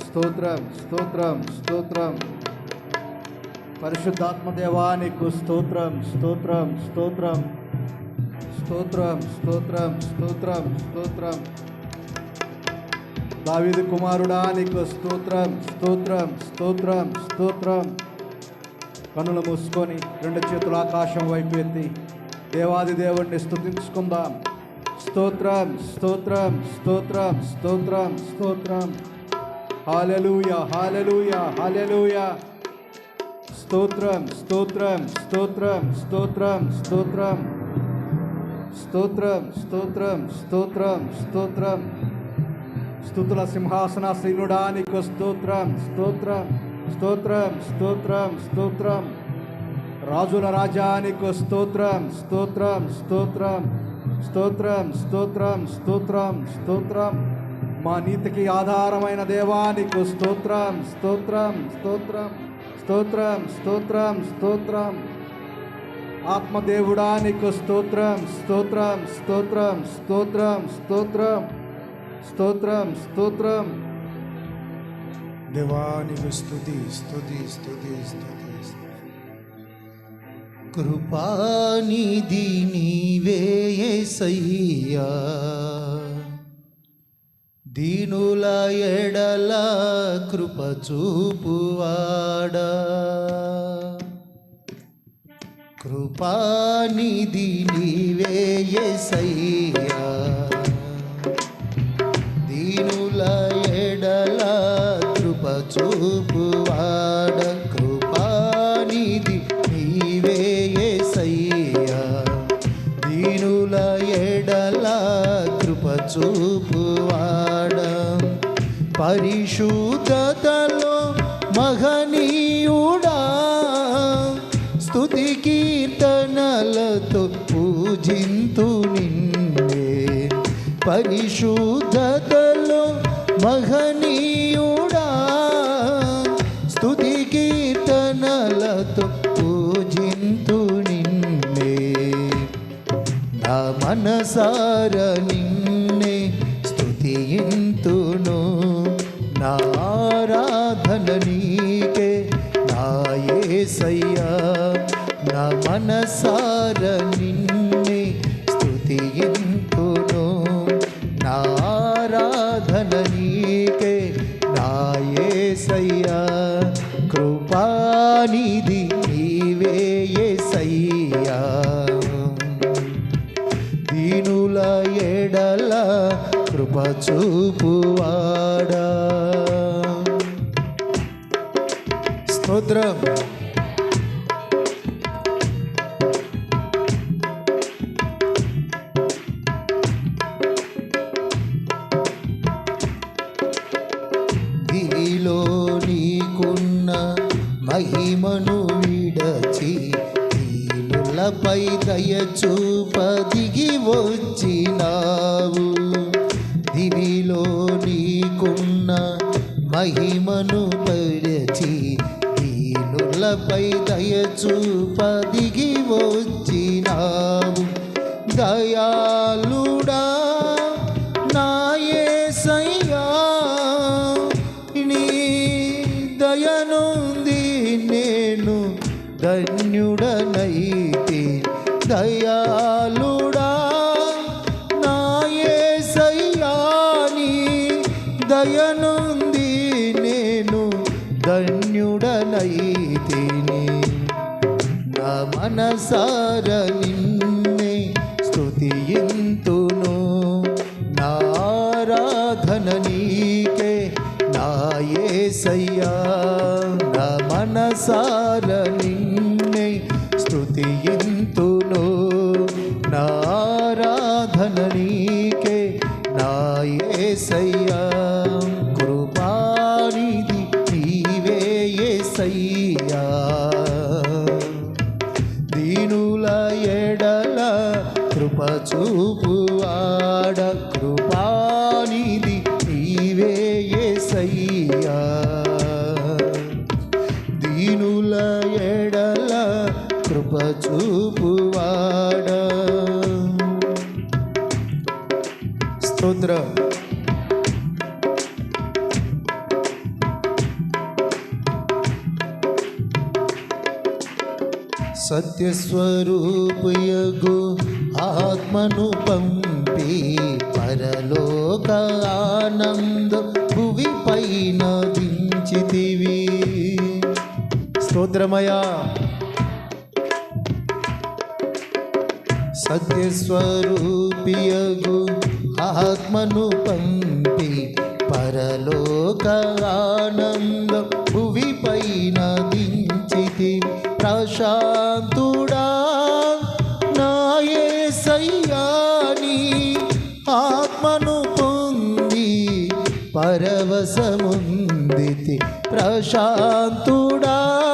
స్తోత్రం స్తోత్రం స్తోత్రం పరిశుద్ధాత్మ దేవానికి స్తోత్రం స్తోత్రం స్తోత్రం స్తోత్రం స్తోత్రం స్తోత్రం స్తోత్రం దావిది కుమారుడా నీకు స్తోత్రం స్తోత్రం స్తోత్రం స్తోత్రం కనులు మూసుకొని రెండు చేతుల ఆకాశం వైపు ఎత్తి దేవాది దేవుణ్ణి స్తుతించుకుందాం స్తోత్రం స్తోత్రం స్తోత్రం స్తోత్రం స్తోత్రం హాలలుయ హాలలుయ హాలలుయ స్తోత్రం స్తోత్రం స్తోత్రం స్తోత్రం స్తోత్రం స్తోత్రం స్తోత్రం స్తోత్రం స్తోత్రం స్థుతుల సింహాసన శ్రీనుడానికి స్తోత్రం స్తోత్రం స్తోత్రం స్తోత్రం స్తోత్రం. రాజుల రాజానికి స్తోత్రం స్తోత్రం స్తోత్రం స్తోత్రం స్తోత్రం స్తోత్రం స్తోత్రం. మా నీతికి ఆధారమైన దేవానికి స్తోత్రం స్తోత్రం స్తోత్రం స్తోత్రం స్తోత్రం స్తోత్రం. ఆత్మదేవుడానికి స్తోత్రం స్తోత్రం స్తోత్రం స్తోత్రం స్తోత్రం స్తోత్రం స్తోత్రం. దేవానికి స్థుతి స్తుతి స్థుతి స్థుతి కృపానిధి నీవే సయ్యా దీనుల ఎడల కృప చూపువాడా. కృపానిధి నీవే యేసయ్యా పరిశుద్ధతలో మహనీయుడా. స్థుతి కీర్తనలతో పూజింతు నిన్నే. పరిశుద్ధతలో మహనీయుడా. స్థుతి కీర్తనలతో పూజింతు నిన్నే. నా మనసారని నీకే. నా ఏ సయ్యా నా మనసార నిన్నే స్థుతింతును నారాధన నీకే నాయసయ్యా కృపానిధి నీవే సయ్యా దీనుల ఎడల కృప చూపువా స్తోత్రం దివిలో నీకున్న మహిమను విడచి దీనులపై దయ చూపదిగి వచ్చినావు దళలపై దయ వచ్చినావు. దిగి నాయసయ్యా నీ దయనుంది నేను ధన్యుడనైతే. దయాలు మనసార నిన్నే స్థుతియింతును నారాధన నీకే నాయసయ్యా నా మనసార నిన్నే స్థుతియింతును నా శూద్ర సత్య సత్యస్వరూపయగు ఆత్మను పంపి పరలోక ఆనంద భువి పైన దించితివి. స్తోత్రమయా సత్యస్వరూపియగు ఆత్మను పంపి పరలోక ఆనంద భువి పైన దించితి ప్రశాంతుడా. నాయే సయ్యాని ఆత్మను పొంది పరవశముందితి ప్రశాంతుడా.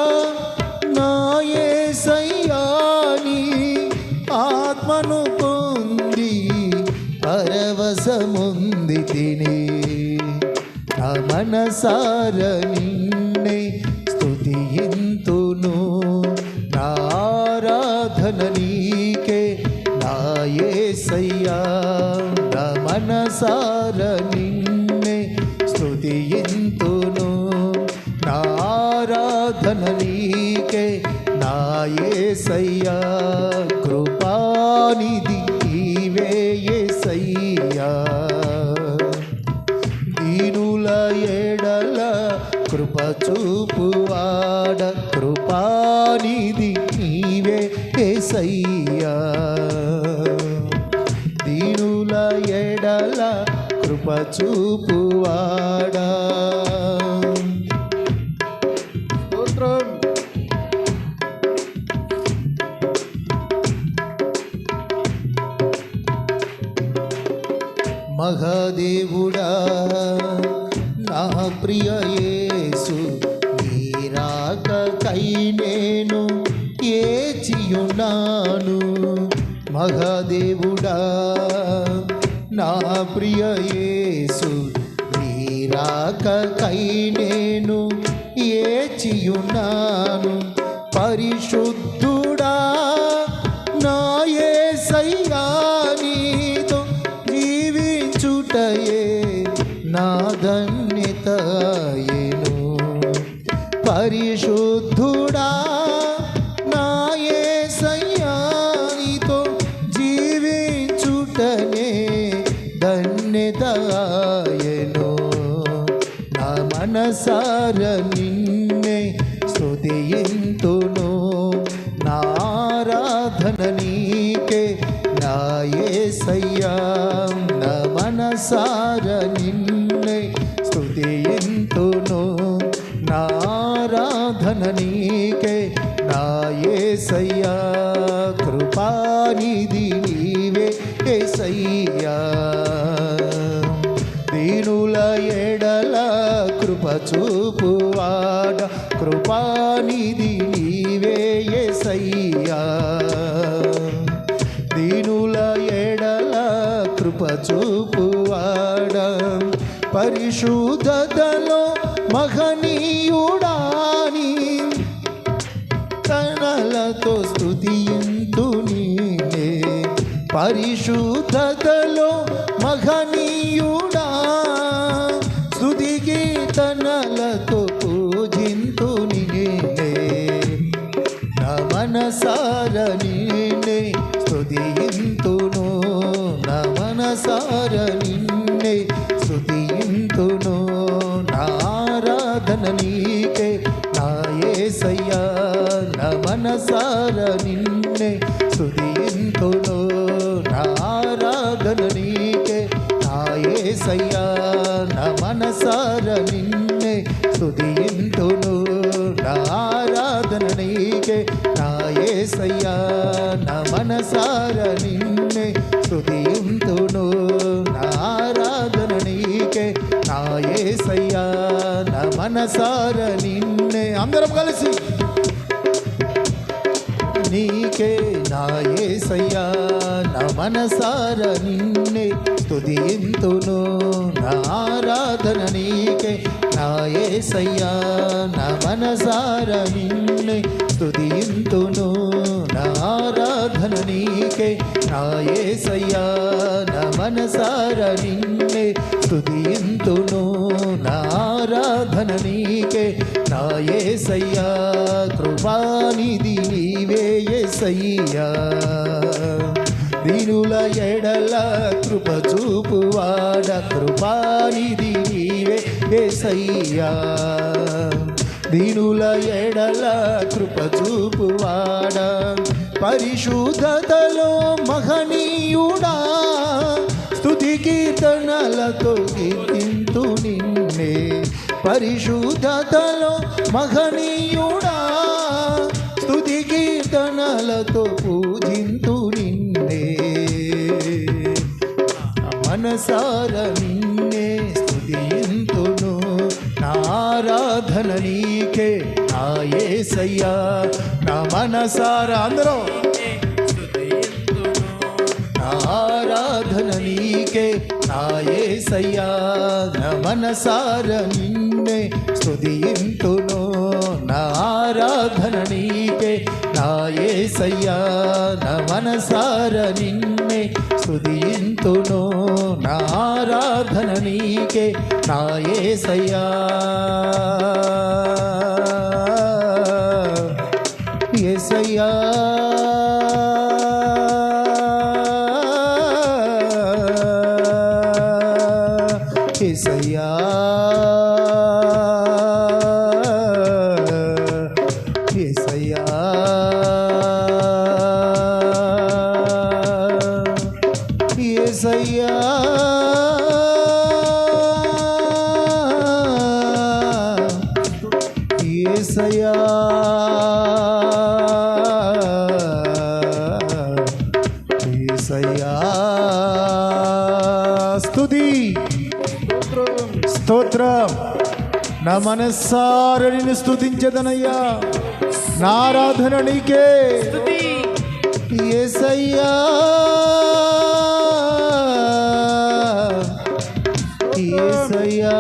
స్థుతిని తిని నా మనసార నిన్నే స్తుతియింతును. నా ఆరాధన నీకే నా యేసయ్యా నా మనసార నిన్నే స్తుతియింతును. నా ఆరాధన నీకే నా యేసయ్యా కృపానిధి వాడ కృపానిధి నీవే ఏసయ్యా. దీనుల ఎడల కృప చూపు నాయునాను మహాదేవుడా నా ప్రియ యేసు నీరాకై నేను ఏచియున్నాను పరిశుద్ధు ధన్యతయేను నా మనసార నిన్నే స్తుతియింతును. నా ఆరాధన నీకే నా యేసయ్యా నా మనసార నిన్నే స్తుతియింతును. నా ఆరాధన నీకే నా యేసయ్యా కృపానిధి నీవే యేసయ్యా కృపచూపువాడ కృపానిధి నీవే యేసయ్యా దీనుల ఎడల కృపచూపువాడ పరిశుద్ధతలో మహనీయుడాని. కణలతో స్తుతియంతు నీనే పరిశుద్ధతలో మహనీయుడా. మనసార నిన్నే స్తుతియింతును. నా మనసార నిన్నే స్తుతియింతును. నా ఆరాధన నీకే నా యేసయ్యా నా మనసార నిన్నే స్తుతియింతును. నా ఆరాధన నీకే నా నా మనసార నిన్నే అందరం కలిసి. నీకే నా యేసయ్యా నా మనసార నిన్నే స్తుతింతును నా ఆరాధన నీకే నా యేసయ్యా నా మనసార నిన్నే స్తుతింతును నా ఆరాధన నీకే నా యేసయ్యా నా మనసార నిన్నే స్తుతింతును నా ఆరాధన నీకే ఏసయ్యా కృపానిధి నీవే ఏసయ్యా. దీనుల ఎడల కృప చూపువాడ కృపానిధి నీవే ఏసయ్యా. దీనుల ఎడల కృప చూపువాడ పరిశుద్ధతలో మహనీయుడా. స్థుతి కీర్తనలతో కీర్తింతు నిన్నే. పరిశుద్ధతలో మహనీయుడా స్తుతి కీర్తనలతో పూజింతు నిన్నే. మనసార నిన్నే స్తుతింతును నా ఆరాధన నీకే నా యేసయ్యా నా మనసార అందరూ. ఆరాధన నీకే నా యేసయ్యా నా మనసార నిన్నే స్తుతింతును నా ఆరాధన నీకే. నా మనసార నిన్నే స్తుతింతును నా ఆరాధన నీకే. నా యేసయ్యా చేసయ్యా. నా మనస్సార నిన్ను స్తుతించదనయ్యా. నా ఆరాధన నీకే. యేసయ్యా యేసయ్యా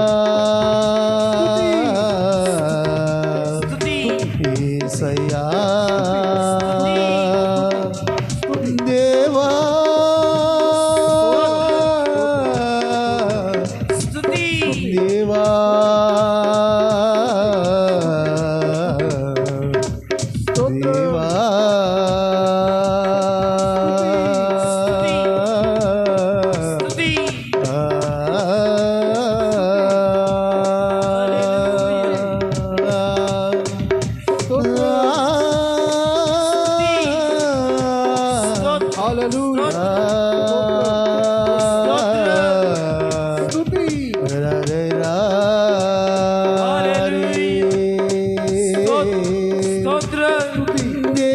దేవా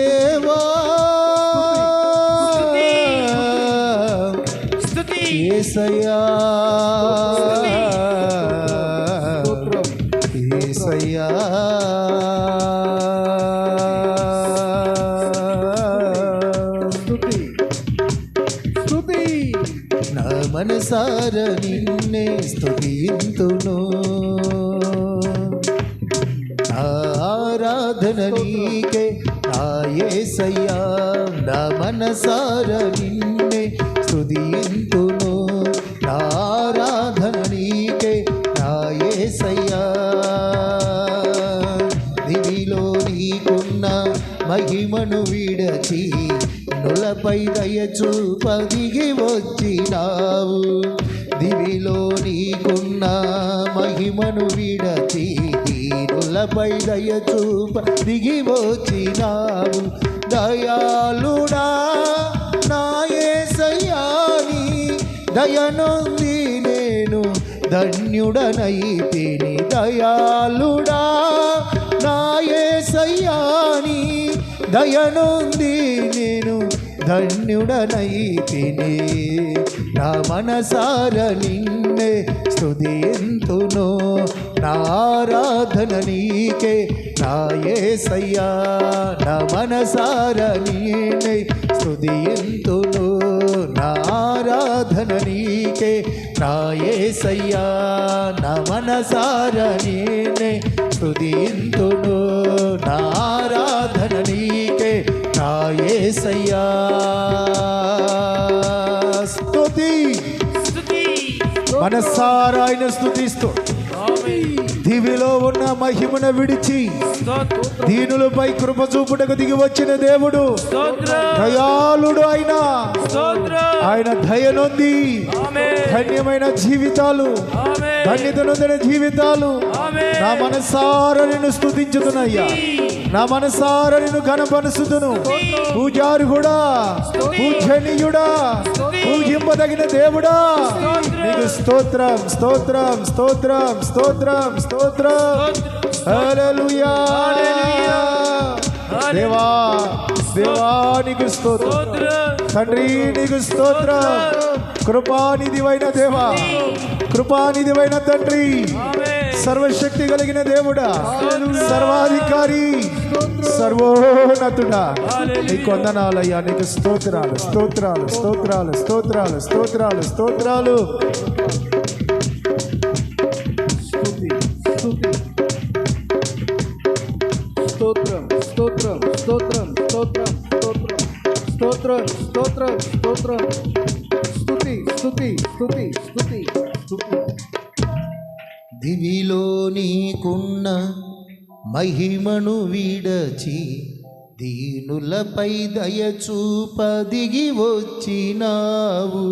మనసార నిన్నే స్థుతింతును నా నీకే నా దివిలో నీకున్న మహిమను విడచి నులపై దయచూపదిగి వచ్చినావు. దివిలో నీకున్న మహిమను విడచి నాపై దయ చూప దిగి వచ్చినావు. దయాళుడా నాయసయ్యాని దయనుంది నేను ధన్యుడనైతిని దయాళుడా నాయసయ్యాని దయనుంది నేను ధన్యుడనైతిని నా మనసార నిన్నే స్తుతింతును నారాధన నీకే నాయసయ్యా నా మనసార నీనే స్తుతియంతును నారాధన నీకే నాయసయ్యా నా మనసార నీనే స్తుతియంతును నారాధన నీకే నాయసయ్యా స్తుతి. మనసారాయణ స్థుతిస్తూ దివిలో ఉన్న మహిమను విడిచి దీనులపై కృప చూపుటకు దిగి వచ్చిన దేవుడు దయాళుడు ఆయన ఆయన దయనొంది ధన్యమైన జీవితాలు ధన్యత నొందిన జీవితాలు నా మనసారా నిన్ను స్తుతించుతున్నయ్యా. నా మనసారా నిన్ను గణపరుస్తును పూజారి కూడా పూజనీయుడా పూజింపదగిన దేవుడా. నీకు స్తోత్రం స్తోత్రం స్తోత్రం స్తోత్రం స్తోత్రం. హల్లెలూయా. దేవా దేవా నీకు స్తోత్రం. తండ్రి నీకు స్తోత్రం. కృపానిధివైన దేవా కృపానిధివైన తండ్రి. సర్వశక్తి కలిగిన దేవుడా. సర్వాధికారి సర్వోన్నతుడా. నీకు వందనాలయ్యా నీకు స్తోత్రాలు స్తోత్రాలు స్తోత్రాలు స్తోత్రాలు స్తోత్రాలు స్తోత్రాలు. మహిమను విడచి దీనులపై దయచూపదిగి వచ్చినావు.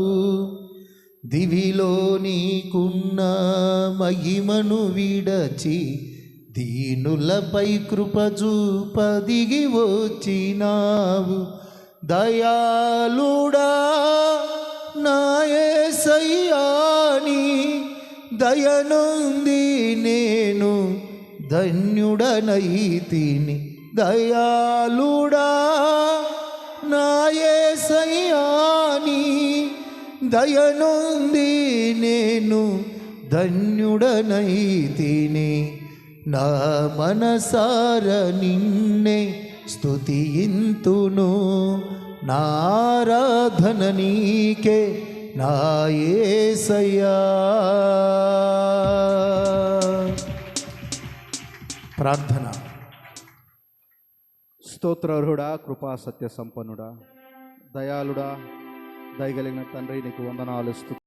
దివిలో నీకున్న మహిమను విడచి దీనులపై కృపజూపదిగి వచ్చినావు. దయాళుడా నాయసయ్యాని దయనుంది నేను ధన్యుడనైతిని దయాళుడా నాయసయ్యాని దయనుంది నేను ధన్యుడనైతిని. నా మనసార నిన్నే స్తుతియింతును. నారాధన నీకే నాయే యేసయ్యా ప్రార్థన. స్తోత్రర్హుడా కృపా సత్య సంపన్నుడా దయాళుడా దయగలిగిన తండ్రి నీకు వందనాలు స్తు